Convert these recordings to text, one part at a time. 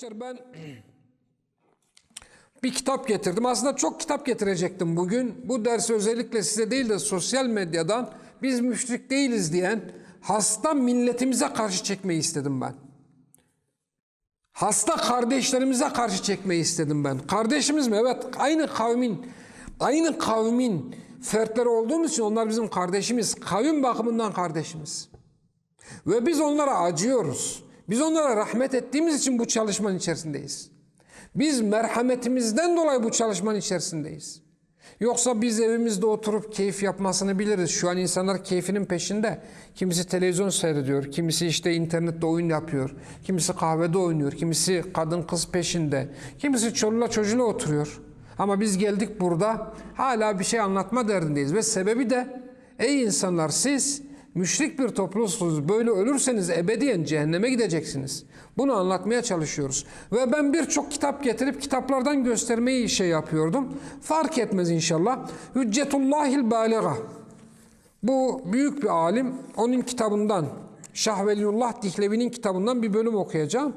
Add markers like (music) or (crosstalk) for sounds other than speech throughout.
Kardeşler ben (clears throat) bir kitap getirdim. Aslında çok kitap getirecektim bugün. Bu dersi özellikle size değil de sosyal medyadan biz müşrik değiliz diyen hasta milletimize karşı çekmeyi istedim ben. Hasta kardeşlerimize karşı çekmeyi istedim ben. Kardeşimiz mi? Evet. Aynı kavmin, aynı kavmin fertleri olduğumuz için onlar bizim kardeşimiz. Kavim bakımından kardeşimiz. Ve biz onlara acıyoruz. Biz onlara rahmet ettiğimiz için bu çalışmanın içerisindeyiz. Biz merhametimizden dolayı bu çalışmanın içerisindeyiz. Yoksa biz evimizde oturup keyif yapmasını biliriz. Şu an insanlar keyfinin peşinde. Kimisi televizyon seyrediyor, kimisi işte internette oyun yapıyor, kimisi kahvede oynuyor, kimisi kadın kız peşinde, kimisi çoluğla çocuğuyla oturuyor. Ama biz geldik burada hala bir şey anlatma derdindeyiz ve sebebi de ey insanlar siz müşrik bir toplulusunuz. Böyle ölürseniz ebediyen cehenneme gideceksiniz. Bunu anlatmaya çalışıyoruz. Ve ben birçok kitap getirip kitaplardan göstermeyi şey yapıyordum. Fark etmez inşallah. Hüccetullahil Baliga. Bu büyük bir alim. Onun kitabından Şah Veliyullah Dihlevi'nin kitabından bir bölüm okuyacağım.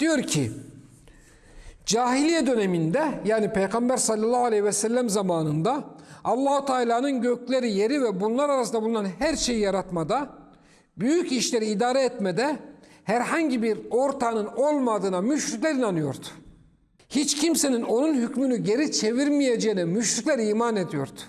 Diyor ki Cahiliye döneminde yani Peygamber sallallahu aleyhi ve sellem zamanında Allahu Teala'nın gökleri, yeri ve bunlar arasında bulunan her şeyi yaratmada, büyük işleri idare etmede herhangi bir ortağının olmadığına müşrikler inanıyordu. Hiç kimsenin onun hükmünü geri çevirmeyeceğine müşrikler iman ediyordu.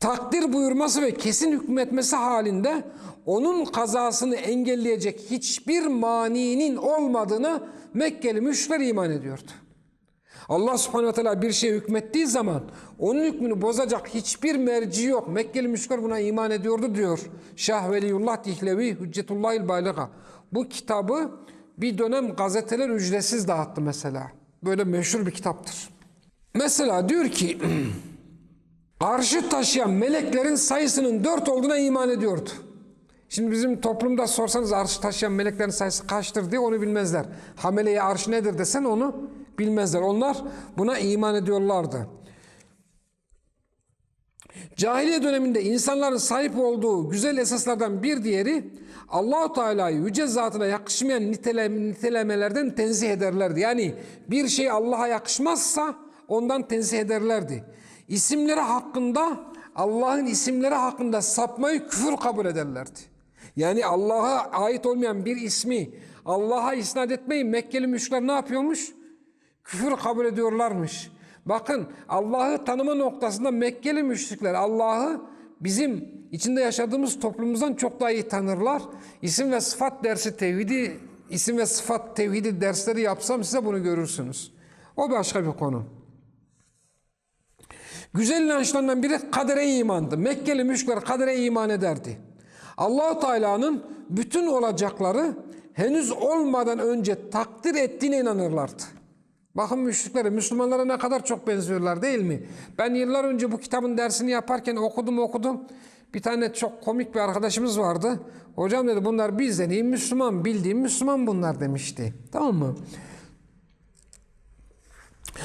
Takdir buyurması ve kesin hükmetmesi halinde onun kazasını engelleyecek hiçbir maninin olmadığına Mekkeli müşrikler iman ediyordu. Allah subhanehu ve teala bir şey hükmettiği zaman onun hükmünü bozacak hiçbir merci yok. Mekkeli müşrikler buna iman ediyordu diyor. Şah Veliyullah Dihlevi Hüccetullahil Baliga. Bu kitabı bir dönem gazeteler ücretsiz dağıttı mesela. Böyle meşhur bir kitaptır. Mesela diyor ki (clears throat) arşı taşıyan meleklerin sayısının dört olduğuna iman ediyordu. Şimdi bizim toplumda sorsanız arşı taşıyan meleklerin sayısı kaçtır diye onu bilmezler. Hameleye arş nedir desen onu bilmezler. Onlar buna iman ediyorlardı. Cahiliye döneminde insanların sahip olduğu güzel esaslardan bir diğeri Allahu Teala'yı yüce zatına yakışmayan nitele, nitelemelerden tenzih ederlerdi. Yani bir şey Allah'a yakışmazsa ondan tenzih ederlerdi. İsimleri hakkında Allah'ın isimleri hakkında sapmayı küfür kabul ederlerdi. Yani Allah'a ait olmayan bir ismi Allah'a isnat etmeyi Mekkeli müşrikler ne yapıyormuş? Küfür kabul ediyorlarmış. Bakın Allah'ı tanıma noktasında Mekkeli müşrikler Allah'ı bizim içinde yaşadığımız toplumumuzdan çok daha iyi tanırlar. İsim ve sıfat dersi tevhidi, isim ve sıfat tevhidi dersleri yapsam size bunu görürsünüz. O başka bir konu. Güzel inançlarından biri kadere imandı. Mekkeli müşrikler kadere iman ederdi. Allahu Teala'nın bütün olacakları henüz olmadan önce takdir ettiğine inanırlardı. Bakın müşriklere, Müslümanlara ne kadar çok benziyorlar değil mi? Ben yıllar önce bu kitabın dersini yaparken okudum okudum. Bir tane çok komik bir arkadaşımız vardı. Hocam dedi bunlar bizden iyi Müslüman, bildiğim Müslüman bunlar demişti. Tamam mı?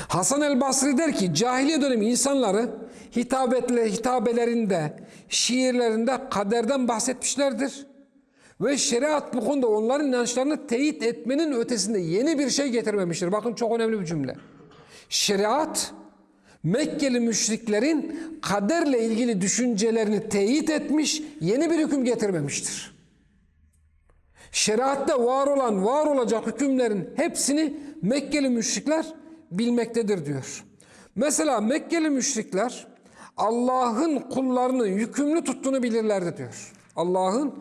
Hasan el Basri der ki cahiliye dönemi insanları hitabetle, hitabelerinde, şiirlerinde kaderden bahsetmişlerdir. Ve şeriat bu konuda onların inançlarını teyit etmenin ötesinde yeni bir şey getirmemiştir. Bakın çok önemli bir cümle. Şeriat Mekkeli müşriklerin kaderle ilgili düşüncelerini teyit etmiş, yeni bir hüküm getirmemiştir. Şeriatta var olan, var olacak hükümlerin hepsini Mekkeli müşrikler bilmektedir diyor. Mesela Mekkeli müşrikler Allah'ın kullarını yükümlü tuttuğunu bilirlerdi diyor. Allah'ın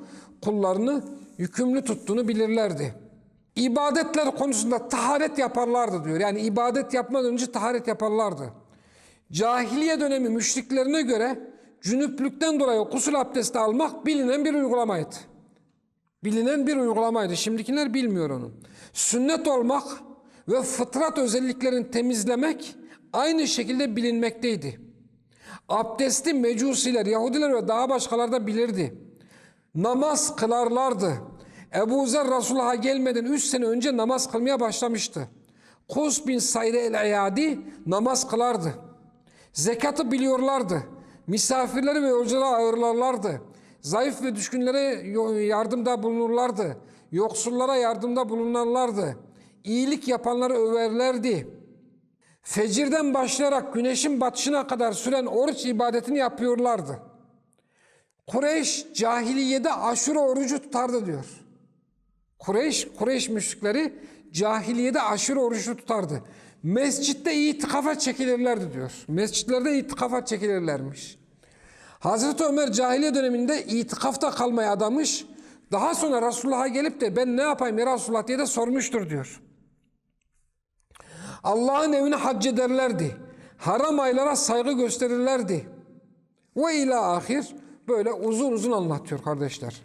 kullarını yükümlü tuttuğunu bilirlerdi. İbadetler konusunda taharet yaparlardı diyor. Yani ibadet yapmadan önce taharet yaparlardı. Cahiliye dönemi müşriklerine göre cünüplükten dolayı gusül abdesti almak bilinen bir uygulamaydı. Bilinen bir uygulamaydı. Şimdikiler bilmiyor onu. Sünnet olmak ve fıtrat özelliklerini temizlemek aynı şekilde bilinmekteydi. Abdesti mecusiler, Yahudiler ve daha başkaları da bilirdi. Namaz kılarlardı. Ebu Zer Resulullah'a gelmeden 3 sene önce namaz kılmaya başlamıştı. Kus bin Sayre el-Eyadi namaz kılardı. Zekatı biliyorlardı. Misafirleri ve yolcuları ağırlarlardı. Zayıf ve düşkünlere yardımda bulunurlardı. Yoksullara yardımda bulunanlardı. İyilik yapanları överlerdi. Fecirden başlayarak güneşin batışına kadar süren oruç ibadetini yapıyorlardı. Kureyş cahiliyede aşure orucu tutardı diyor. Kureyş, Kureyş müşrikleri cahiliyede aşure orucu tutardı. Mescitte itikafa çekilirlerdi diyor. Mescitlerde itikafa çekilirlermiş. Hazreti Ömer cahiliye döneminde itikafta kalmaya adamış. Daha sonra Resulullah'a gelip de ben ne yapayım ya Resulullah diye de sormuştur diyor. Allah'ın evine hac ederlerdi. Haram aylara saygı gösterirlerdi. Ve ila ahir böyle uzun uzun anlatıyor kardeşler.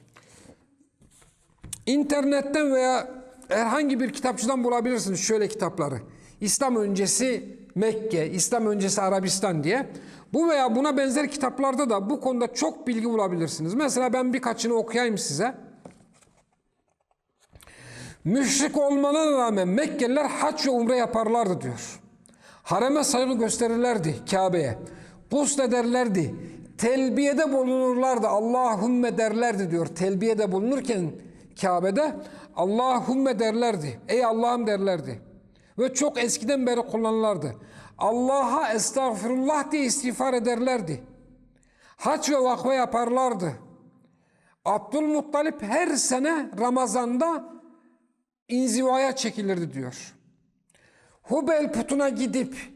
İnternetten veya herhangi bir kitapçıdan bulabilirsiniz şöyle kitapları. İslam öncesi Mekke, İslam öncesi Arabistan diye. Bu veya buna benzer kitaplarda da bu konuda çok bilgi bulabilirsiniz. Mesela ben birkaçını okuyayım size. Müşrik olmalarına rağmen Mekkeliler hac ve umre yaparlardı diyor. Hareme saygı gösterirlerdi Kabe'ye. Gusl ederlerdi. Telbiyede bulunurlardı. Allahümme derlerdi diyor. Telbiyede bulunurken Kabe'de Allahümme derlerdi. Ey Allah'ım derlerdi. Ve çok eskiden beri kullanırlardı. Allah'a estağfirullah diye istiğfar ederlerdi. Hac ve vakfe yaparlardı. Abdülmuttalip her sene Ramazan'da inzivaya çekilirdi diyor. Hubel putuna gidip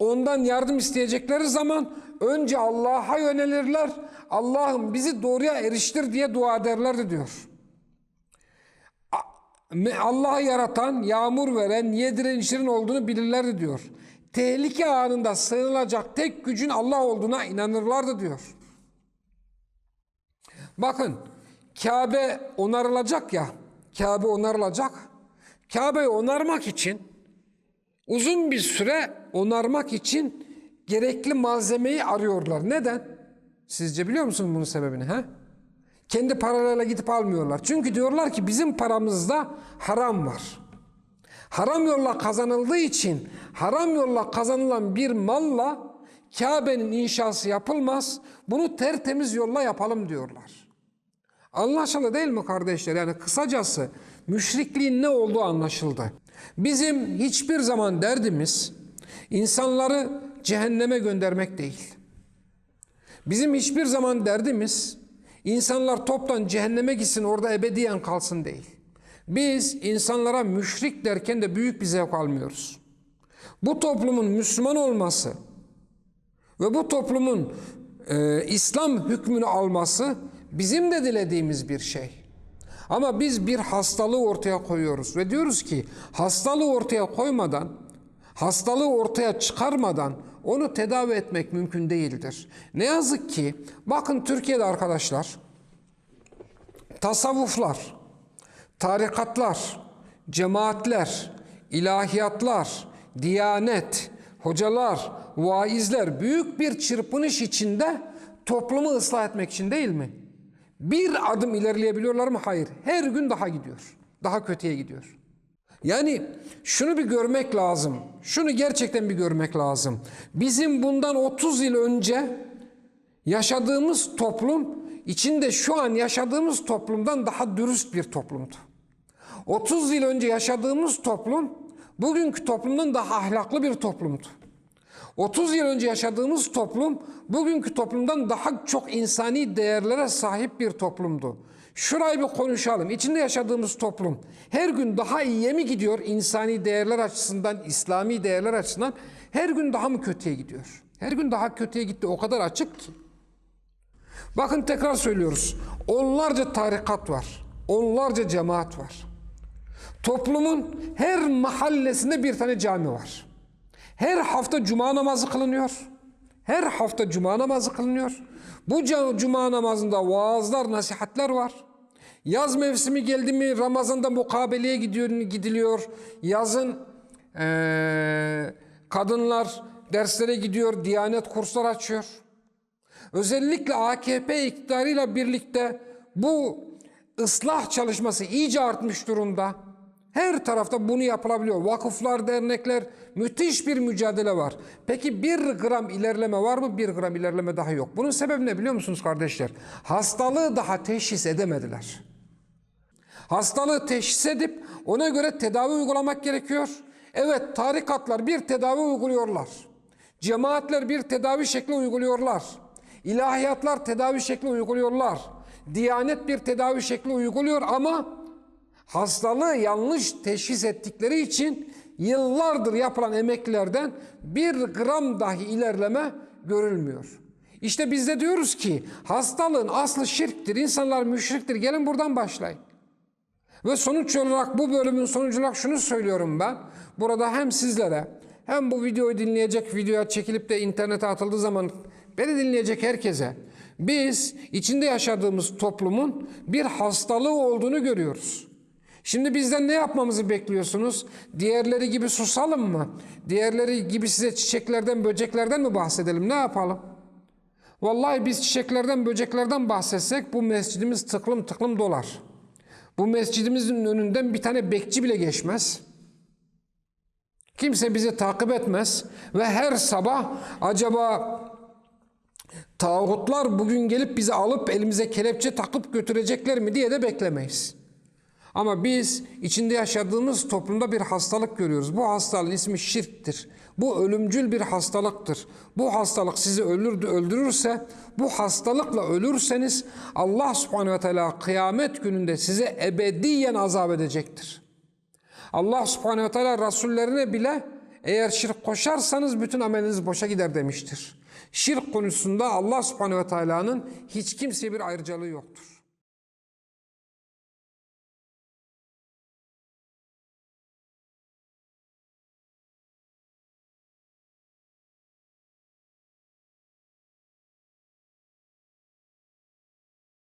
ondan yardım isteyecekleri zaman önce Allah'a yönelirler. Allah'ım bizi doğruya eriştir diye dua ederlerdi diyor. Allah'ı yaratan, yağmur veren, yediren, içiren olduğunu bilirlerdi diyor. Tehlike anında sığınılacak tek gücün Allah olduğuna inanırlardı diyor. Bakın Kabe onarılacak ya, Kabe onarılacak. Kabe'yi onarmak için uzun bir süre onarmak için gerekli malzemeyi arıyorlar. Neden? Sizce biliyor musunuz bunun sebebini? He? Kendi paralarıyla gidip almıyorlar. Çünkü diyorlar ki bizim paramızda haram var. Haram yolla kazanıldığı için haram yolla kazanılan bir malla Kabe'nin inşası yapılmaz. Bunu tertemiz yolla yapalım diyorlar. Anlaşıldı değil mi kardeşler? Yani kısacası müşrikliğin ne olduğu anlaşıldı. Bizim hiçbir zaman derdimiz insanları cehenneme göndermek değil. Bizim hiçbir zaman derdimiz insanlar toptan cehenneme gitsin orada ebediyen kalsın değil. Biz insanlara müşrik derken de büyük bir zevk almıyoruz. Bu toplumun Müslüman olması ve bu toplumun e, İslam hükmünü alması bizim de dilediğimiz bir şey. Ama biz bir hastalığı ortaya koyuyoruz ve diyoruz ki hastalığı ortaya koymadan, hastalığı ortaya çıkarmadan onu tedavi etmek mümkün değildir. Ne yazık ki bakın Türkiye'de arkadaşlar tasavvuflar, tarikatlar, cemaatler, ilahiyatlar, diyanet, hocalar, vaizler büyük bir çırpınış içinde toplumu ıslah etmek için değil mi? Bir adım ilerleyebiliyorlar mı? Hayır. Her gün daha gidiyor. Daha kötüye gidiyor. Yani şunu bir görmek lazım. Şunu gerçekten bir görmek lazım. Bizim bundan 30 yıl önce yaşadığımız toplum içinde şu an yaşadığımız toplumdan daha dürüst bir toplumdu. 30 yıl önce yaşadığımız toplum bugünkü toplumdan daha ahlaklı bir toplumdu. 30 yıl önce yaşadığımız toplum bugünkü toplumdan daha çok insani değerlere sahip bir toplumdu. Şurayı bir konuşalım. İçinde yaşadığımız toplum her gün daha iyiye mi gidiyor insani değerler açısından, İslami değerler açısından? Her gün daha mı kötüye gidiyor? Her gün daha kötüye gitti. O kadar açık ki. Bakın tekrar söylüyoruz. Onlarca tarikat var. Onlarca cemaat var. Toplumun her mahallesinde bir tane cami var. Her hafta cuma namazı kılınıyor. Her hafta cuma namazı kılınıyor. Bu cuma namazında vaazlar, nasihatler var. Yaz mevsimi geldi mi Ramazan'da mukabeleye gidiyor, gidiliyor. Yazın ee, kadınlar derslere gidiyor, diyanet kurslar açıyor. Özellikle AKP iktidarıyla birlikte bu ıslah çalışması iyice artmış durumda. Her tarafta bunu yapılabiliyor. Vakıflar, dernekler müthiş bir mücadele var. Peki bir gram ilerleme var mı? Bir gram ilerleme daha yok. Bunun sebebi ne biliyor musunuz kardeşler? Hastalığı daha teşhis edemediler. Hastalığı teşhis edip ona göre tedavi uygulamak gerekiyor. Evet tarikatlar bir tedavi uyguluyorlar. Cemaatler bir tedavi şekli uyguluyorlar. İlahiyatlar tedavi şekli uyguluyorlar. Diyanet bir tedavi şekli uyguluyor ama hastalığı yanlış teşhis ettikleri için yıllardır yapılan emeklerden bir gram dahi ilerleme görülmüyor. İşte biz de diyoruz ki hastalığın aslı şirktir, insanlar müşriktir. Gelin buradan başlayın. Ve sonuç olarak bu bölümün sonucu olarak şunu söylüyorum ben. Burada hem sizlere hem bu videoyu dinleyecek, videoya çekilip de internete atıldığı zaman beni dinleyecek herkese biz içinde yaşadığımız toplumun bir hastalığı olduğunu görüyoruz. Şimdi bizden ne yapmamızı bekliyorsunuz? Diğerleri gibi susalım mı? Diğerleri gibi size çiçeklerden, böceklerden mi bahsedelim? Ne yapalım? Vallahi biz çiçeklerden, böceklerden bahsetsek bu mescidimiz tıklım tıklım dolar. Bu mescidimizin önünden bir tane bekçi bile geçmez. Kimse bizi takip etmez ve her sabah acaba tağutlar bugün gelip bizi alıp elimize kelepçe takıp götürecekler mi diye de beklemeyiz. Ama biz içinde yaşadığımız toplumda bir hastalık görüyoruz. Bu hastalığın ismi şirktir. Bu ölümcül bir hastalıktır. Bu hastalık sizi öldür, öldürürse, bu hastalıkla ölürseniz Allah subhanehu ve teala kıyamet gününde size ebediyen azap edecektir. Allah subhanehu ve teala rasullerine bile eğer şirk koşarsanız bütün ameliniz boşa gider demiştir. Şirk konusunda Allah subhanehu ve teala'nın hiç kimseye bir ayrıcalığı yoktur.